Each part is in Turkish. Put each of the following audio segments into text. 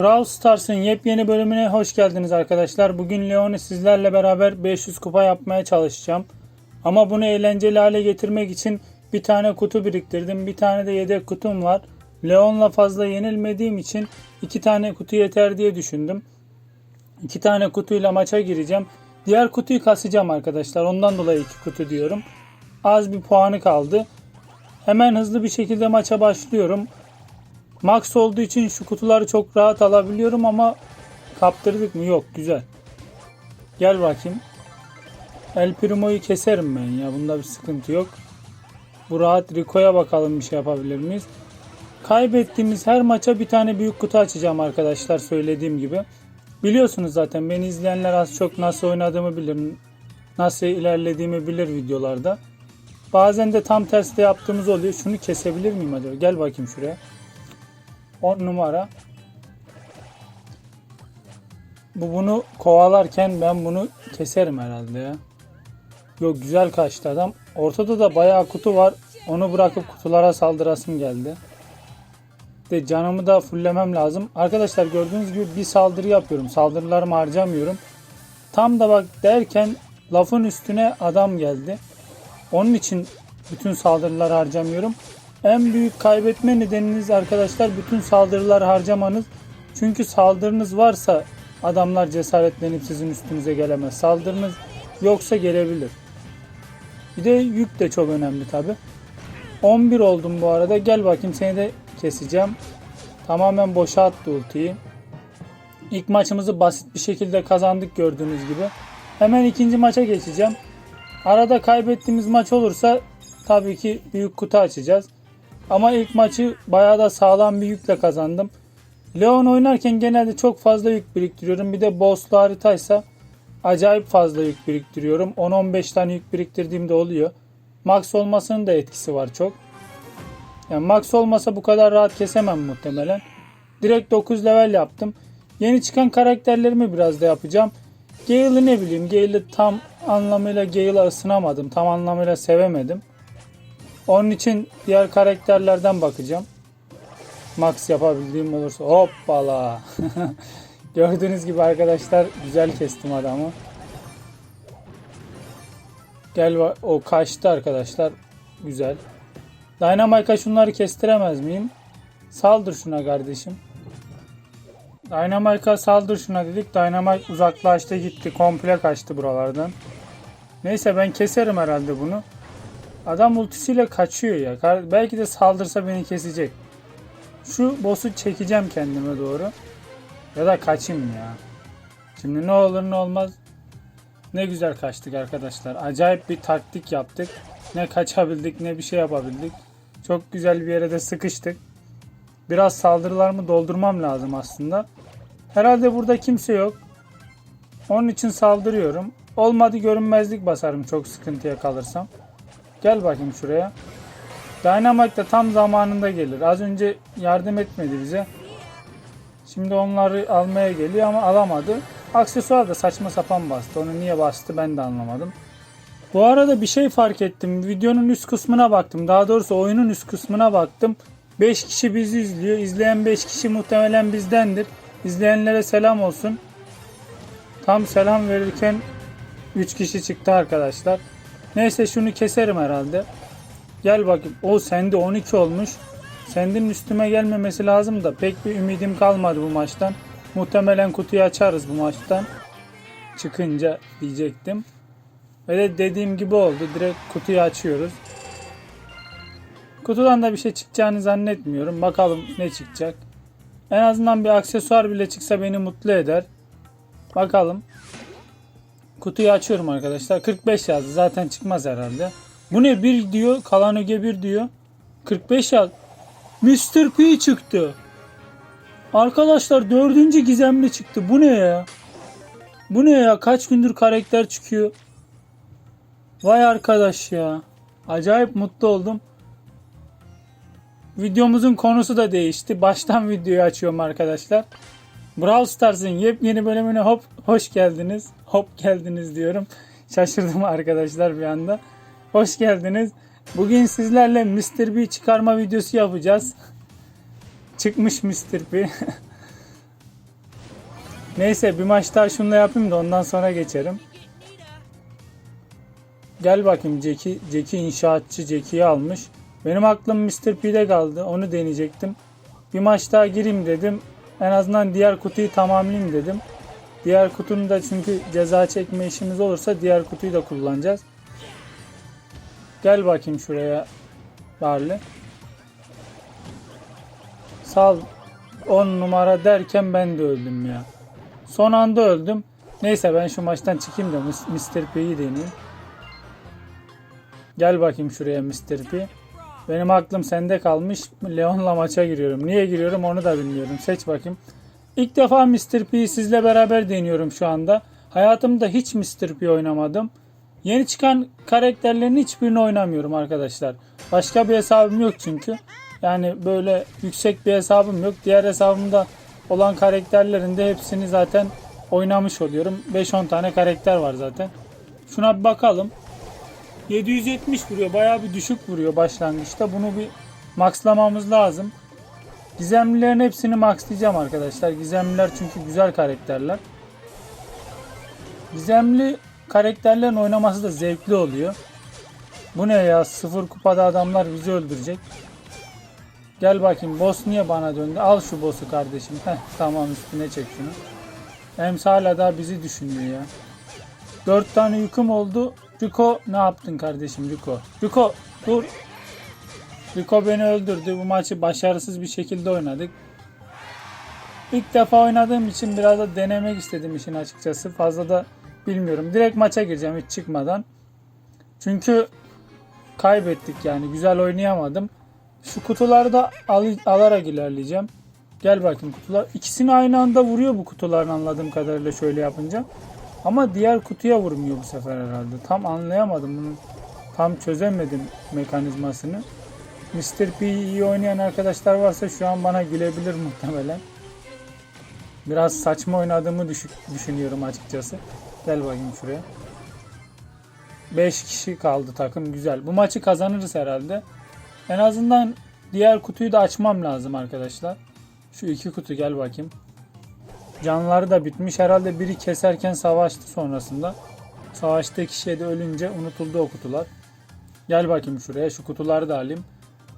Brawl Stars'ın yepyeni bölümüne hoş geldiniz arkadaşlar. Bugün Leon'u sizlerle beraber 500 kupa yapmaya çalışacağım. Ama bunu eğlenceli hale getirmek için bir tane kutu biriktirdim. Bir tane de yedek kutum var. Leon'la fazla yenilmediğim için iki tane kutu yeter diye düşündüm. İki tane kutuyla maça gireceğim. Diğer kutuyu kasacağım arkadaşlar. Ondan dolayı iki kutu diyorum. Az bir puanı kaldı. Hemen hızlı bir şekilde maça başlıyorum. Max olduğu için şu kutuları çok rahat alabiliyorum ama kaptırdık mı? Yok güzel. Gel bakayım. El Primo'yu keserim ben ya. Bunda bir sıkıntı yok. Bu rahat Rico'ya bakalım bir şey yapabilir miyiz? Kaybettiğimiz her maça bir tane büyük kutu açacağım arkadaşlar söylediğim gibi. Biliyorsunuz zaten beni izleyenler az çok nasıl oynadığımı bilir. Nasıl ilerlediğimi bilir videolarda. Bazen de tam tersi de yaptığımız oluyor. Şunu kesebilir miyim acaba? Gel bakayım şuraya. 10 numara. Bu bunu kovalarken ben bunu keserim herhalde ya. Yok güzel kaçtı adam. Ortada da bayağı kutu var. Onu bırakıp kutulara saldırasım geldi. De canımı da fullemem lazım. Arkadaşlar gördüğünüz gibi bir saldırı yapıyorum. Saldırılarımı harcamıyorum. Tam da bak derken lafın üstüne adam geldi. Onun için bütün saldırıları harcamıyorum. En büyük kaybetme nedeniniz arkadaşlar bütün saldırılar harcamanız. Çünkü saldırınız varsa adamlar cesaretlenip sizin üstünüze gelemez. Saldırınız yoksa gelebilir. Bir de yük de çok önemli tabi. 11 oldum bu arada. Gel bakayım seni de keseceğim. Tamamen boşa attı ultiyi. İlk maçımızı basit bir şekilde kazandık gördüğünüz gibi. Hemen ikinci maça geçeceğim. Arada kaybettiğimiz maç olursa tabii ki büyük kutu açacağız. Ama ilk maçı bayağı da sağlam bir yükle kazandım. Leon oynarken genelde çok fazla yük biriktiriyorum. Bir de bosslu haritaysa acayip fazla yük biriktiriyorum. 10-15 tane yük biriktirdiğimde oluyor. Max olmasının da etkisi var çok. Yani max olmasa bu kadar rahat kesemem muhtemelen. Direkt 9 level yaptım. Yeni çıkan karakterlerimi biraz da yapacağım. Gale'ı ne bileyim Gale'ı tam anlamıyla Gale'a ısınamadım. Tam anlamıyla sevemedim. Onun için diğer karakterlerden bakacağım. Max yapabildiğim olursa. Hoppala. Gördüğünüz gibi arkadaşlar güzel kestim adamı. Gel o kaçtı arkadaşlar. Güzel. Dynamite'a şunları kestiremez miyim? Saldır şuna kardeşim. Dynamite'a saldır şuna dedik. Dynamite uzaklaştı gitti. Komple kaçtı buralardan. Neyse ben keserim herhalde bunu. Adam ultisiyle kaçıyor ya. Belki de saldırsa beni kesecek. Şu boss'u çekeceğim kendime doğru. Ya da kaçayım ya. Şimdi ne olur ne olmaz. Ne güzel kaçtık arkadaşlar. Acayip bir taktik yaptık. Ne kaçabildik ne bir şey yapabildik. Çok güzel bir yere de sıkıştık. Biraz saldırılarımı doldurmam lazım aslında. Herhalde burada kimse yok. Onun için saldırıyorum. Olmadı görünmezlik basarım çok sıkıntıya kalırsam. Gel bakayım şuraya. Dynamite de tam zamanında gelir. Az önce yardım etmedi bize. Şimdi onları almaya geliyor ama alamadı. Aksesuar da saçma sapan bastı. Onu niye bastı ben de anlamadım. Bu arada bir şey fark ettim. Videonun üst kısmına baktım. Daha doğrusu oyunun üst kısmına baktım. 5 kişi bizi izliyor. İzleyen 5 kişi muhtemelen bizdendir. İzleyenlere selam olsun. Tam selam verirken 3 kişi çıktı arkadaşlar. Neyse şunu keserim herhalde. Gel bakayım. O sende 12 olmuş. Sendin üstüme gelmemesi lazım da pek bir ümidim kalmadı bu maçtan. Muhtemelen kutuyu açarız bu maçtan. Çıkınca diyecektim. Ve de dediğim gibi oldu. Direkt kutuyu açıyoruz. Kutudan da bir şey çıkacağını zannetmiyorum. Bakalım ne çıkacak. En azından bir aksesuar bile çıksa beni mutlu eder. Bakalım. Kutuyu açıyorum arkadaşlar. 45 yazdı. Zaten çıkmaz herhalde. Bu ne? 1 diyor. Kalan öge 1 diyor. 45 yaz. Mr. P çıktı. Arkadaşlar dördüncü gizemli çıktı. Bu ne ya? Bu ne ya? Kaç gündür karakter çıkıyor. Vay arkadaş ya. Acayip mutlu oldum. Videomuzun konusu da değişti. Baştan videoyu açıyorum arkadaşlar. Brawl Stars'ın yepyeni bölümüne hop hoş geldiniz. Hop geldiniz diyorum. Şaşırdım arkadaşlar bir anda. Hoş geldiniz. Bugün sizlerle Mr. B çıkarma videosu yapacağız. Çıkmış Mr. P. Neyse bir maç daha şununla yapayım da ondan sonra geçerim. Gel bakayım Jackie, Jackie inşaatçı Jackie'yi almış. Benim aklım Mr. P'de kaldı. Onu deneyecektim. Bir maç daha gireyim dedim. En azından diğer kutuyu tamamlayayım dedim. Diğer kutunun da çünkü ceza çekme işimiz olursa diğer kutuyu da kullanacağız. Gel bakayım şuraya Barley. Sal 10 numara derken ben de öldüm ya. Son anda öldüm. Neyse ben şu maçtan çıkayım da Mr. P'yi deneyeyim. Gel bakayım şuraya Mr. P. Benim aklım sende kalmış. Leon'la maça giriyorum. Niye giriyorum onu da bilmiyorum. Seç bakayım. İlk defa Mr. P'yi sizle beraber deniyorum şu anda. Hayatımda hiç Mr. P oynamadım. Yeni çıkan karakterlerin hiçbirini oynamıyorum arkadaşlar. Başka bir hesabım yok çünkü. Yani böyle yüksek bir hesabım yok. Diğer hesabımda olan karakterlerin de hepsini zaten oynamış oluyorum. 5-10 tane karakter var zaten. Şuna bir bakalım. 770 vuruyor. Bayağı bir düşük vuruyor başlangıçta. Bunu bir maxlamamız lazım. Gizemlilerin hepsini maxlayacağım arkadaşlar. Gizemliler çünkü güzel karakterler. Gizemli karakterlerin oynaması da zevkli oluyor. Bu ne ya? Sıfır kupada adamlar bizi öldürecek. Gel bakayım. Boss niye bana döndü? Al şu boss'u kardeşim. Heh, tamam üstüne çek şunu. Ems hala bizi düşünüyor ya. Dört tane yüküm oldu. Rico ne yaptın kardeşim Rico? Rico dur. Rico beni öldürdü. Bu maçı başarısız bir şekilde oynadık. İlk defa oynadığım için biraz da denemek istedim işin açıkçası. Fazla da bilmiyorum. Direkt maça gireceğim hiç çıkmadan. Çünkü kaybettik yani. Güzel oynayamadım. Şu kutuları da al alarak ilerleyeceğim. Gel bakayım kutular. İkisini aynı anda vuruyor bu kutuların anladığım kadarıyla şöyle yapınca. Ama diğer kutuya vurmuyor bu sefer herhalde. Tam anlayamadım bunu. Tam çözemedim mekanizmasını. Mr. P iyi oynayan arkadaşlar varsa şu an bana gülebilir muhtemelen. Biraz saçma oynadığımı düşün, düşünüyorum açıkçası. Gel bakayım şuraya. 5 kişi kaldı takım güzel. Bu maçı kazanırız herhalde. En azından diğer kutuyu da açmam lazım arkadaşlar. Şu iki kutu gel bakayım. Canları da bitmiş. Herhalde biri keserken savaştı sonrasında. Savaştığı kişiye de ölünce unutuldu o kutular. Gel bakayım şuraya. Şu kutuları da alayım.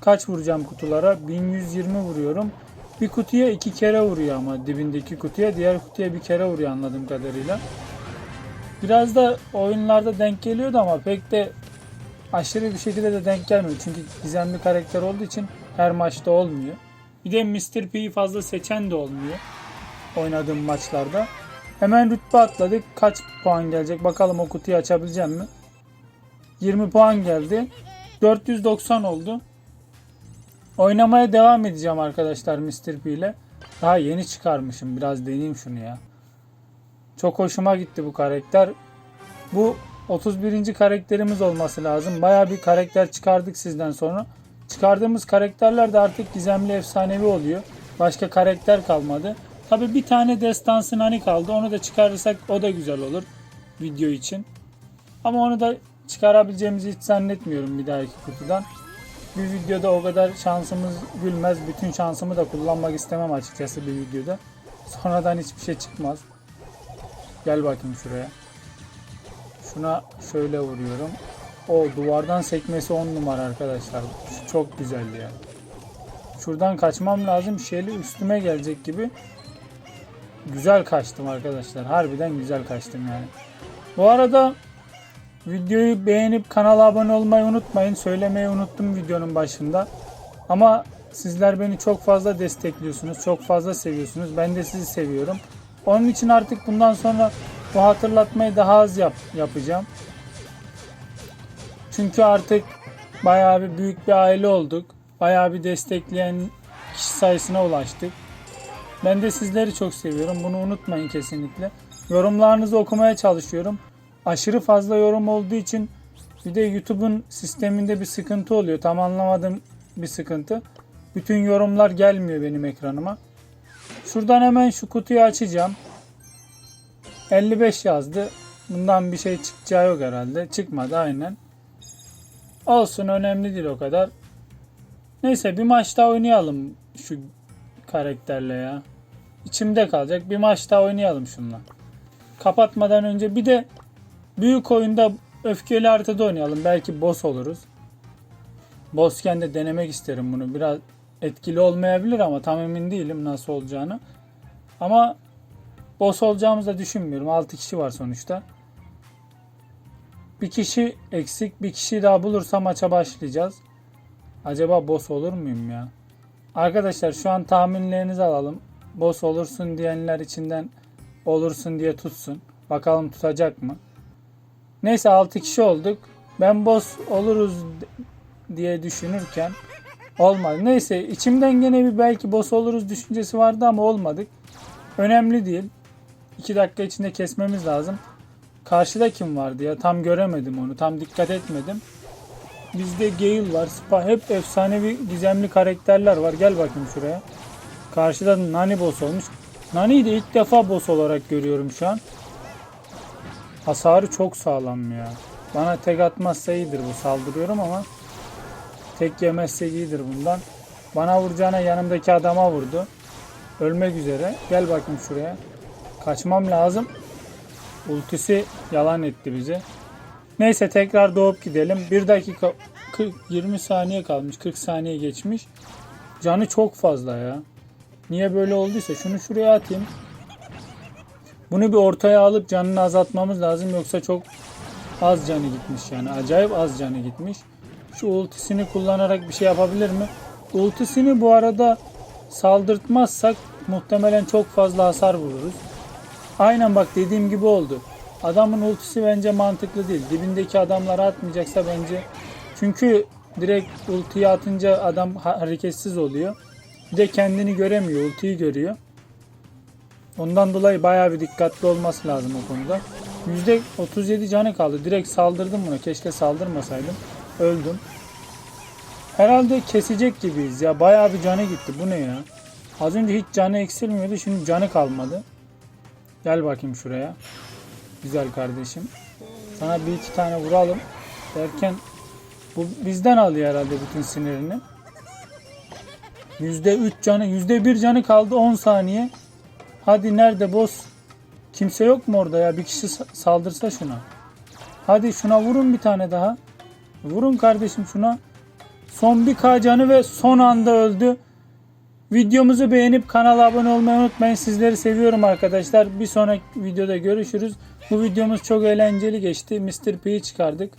Kaç vuracağım kutulara? 1120 vuruyorum. Bir kutuya iki kere vuruyor ama dibindeki kutuya. Diğer kutuya bir kere vuruyor anladığım kadarıyla. Biraz da oyunlarda denk geliyordu ama pek de aşırı bir şekilde de denk gelmiyor. Çünkü gizemli karakter olduğu için her maçta olmuyor. Bir de Mr. P'yi fazla seçen de olmuyor oynadığım maçlarda. Hemen rütbe atladık. Kaç puan gelecek? Bakalım o kutuyu açabileceğim mi? 20 puan geldi. 490 oldu. Oynamaya devam edeceğim arkadaşlar Mr. P ile. Daha yeni çıkarmışım. Biraz deneyeyim şunu ya. Çok hoşuma gitti bu karakter. Bu 31. karakterimiz olması lazım. Baya bir karakter çıkardık sizden sonra. Çıkardığımız karakterler de artık gizemli efsanevi oluyor. Başka karakter kalmadı. Tabi bir tane destansın hani kaldı. Onu da çıkarırsak o da güzel olur video için. Ama onu da çıkarabileceğimizi hiç zannetmiyorum bir dahaki kutudan. Bir videoda o kadar şansımız gülmez. Bütün şansımı da kullanmak istemem açıkçası bir videoda. Sonradan hiçbir şey çıkmaz. Gel bakayım şuraya. Şuna şöyle vuruyorum. O duvardan sekmesi 10 numara arkadaşlar. Şu çok güzeldi yani. Şuradan kaçmam lazım. Şeyli üstüme gelecek gibi. Güzel kaçtım arkadaşlar. Harbiden güzel kaçtım yani. Bu arada videoyu beğenip kanala abone olmayı unutmayın. Söylemeyi unuttum videonun başında. Ama sizler beni çok fazla destekliyorsunuz. Çok fazla seviyorsunuz. Ben de sizi seviyorum. Onun için artık bundan sonra bu hatırlatmayı daha az yap, yapacağım. Çünkü artık bayağı bir büyük bir aile olduk. Bayağı bir destekleyen kişi sayısına ulaştık. Ben de sizleri çok seviyorum. Bunu unutmayın kesinlikle. Yorumlarınızı okumaya çalışıyorum. Aşırı fazla yorum olduğu için bir de YouTube'un sisteminde bir sıkıntı oluyor. Tam anlamadığım bir sıkıntı. Bütün yorumlar gelmiyor benim ekranıma. Şuradan hemen şu kutuyu açacağım. 55 yazdı. Bundan bir şey çıkacağı yok herhalde. Çıkmadı aynen. Olsun önemli değil o kadar. Neyse bir maç daha oynayalım şu karakterle ya. İçimde kalacak. Bir maç daha oynayalım şunla. Kapatmadan önce bir de büyük oyunda öfkeli haritada oynayalım. Belki boss oluruz. Bossken de denemek isterim bunu. Biraz etkili olmayabilir ama tam emin değilim nasıl olacağını. Ama boss olacağımızı da düşünmüyorum. 6 kişi var sonuçta. Bir kişi eksik. Bir kişi daha bulursam maça başlayacağız. Acaba boss olur muyum ya? Arkadaşlar şu an tahminlerinizi alalım. Boss olursun diyenler içinden olursun diye tutsun. Bakalım tutacak mı? Neyse 6 kişi olduk. Ben boss oluruz diye düşünürken olmadı. Neyse içimden gene bir belki boss oluruz düşüncesi vardı ama olmadık. Önemli değil. 2 dakika içinde kesmemiz lazım. Karşıda kim vardı ya? Tam göremedim onu. Tam dikkat etmedim. Bizde Gale var. Spa hep efsanevi gizemli karakterler var. Gel bakayım şuraya. Karşıda Nani boss olmuş. Nani'yi de ilk defa boss olarak görüyorum şu an. Hasarı çok sağlam ya. Bana tek atmazsa iyidir bu. Saldırıyorum ama tek yemezse iyidir bundan. Bana vuracağına yanımdaki adama vurdu. Ölmek üzere. Gel bakayım şuraya. Kaçmam lazım. Ultisi yalan etti bizi. Neyse tekrar doğup gidelim. 1 dakika 40, 20 saniye kalmış. 40 saniye geçmiş. Canı çok fazla ya. Niye böyle olduysa şunu şuraya atayım. Bunu bir ortaya alıp canını azaltmamız lazım yoksa çok az canı gitmiş yani. Acayip az canı gitmiş. Şu ultisini kullanarak bir şey yapabilir mi? Ultisini bu arada saldırtmazsak muhtemelen çok fazla hasar vururuz. Aynen bak dediğim gibi oldu. Adamın ultisi bence mantıklı değil. Dibindeki adamlara atmayacaksa bence. Çünkü direkt ultiyi atınca adam ha- hareketsiz oluyor. Bir de kendini göremiyor. Ultiyi görüyor. Ondan dolayı bayağı bir dikkatli olması lazım o konuda. %37 canı kaldı. Direkt saldırdım buna. Keşke saldırmasaydım. Öldüm. Herhalde kesecek gibiyiz ya. Bayağı bir canı gitti. Bu ne ya? Az önce hiç canı eksilmiyordu. Şimdi canı kalmadı. Gel bakayım şuraya. Güzel kardeşim. Sana bir iki tane vuralım. Derken bu bizden alıyor herhalde bütün sinirini. %3 canı, %1 canı kaldı 10 saniye. Hadi nerede boss? Kimse yok mu orada ya? Bir kişi sa- saldırsa şuna. Hadi şuna vurun bir tane daha. Vurun kardeşim şuna. Son bir K canı ve son anda öldü. Videomuzu beğenip kanala abone olmayı unutmayın. Sizleri seviyorum arkadaşlar. Bir sonraki videoda görüşürüz. Bu videomuz çok eğlenceli geçti. Mr. P'yi çıkardık.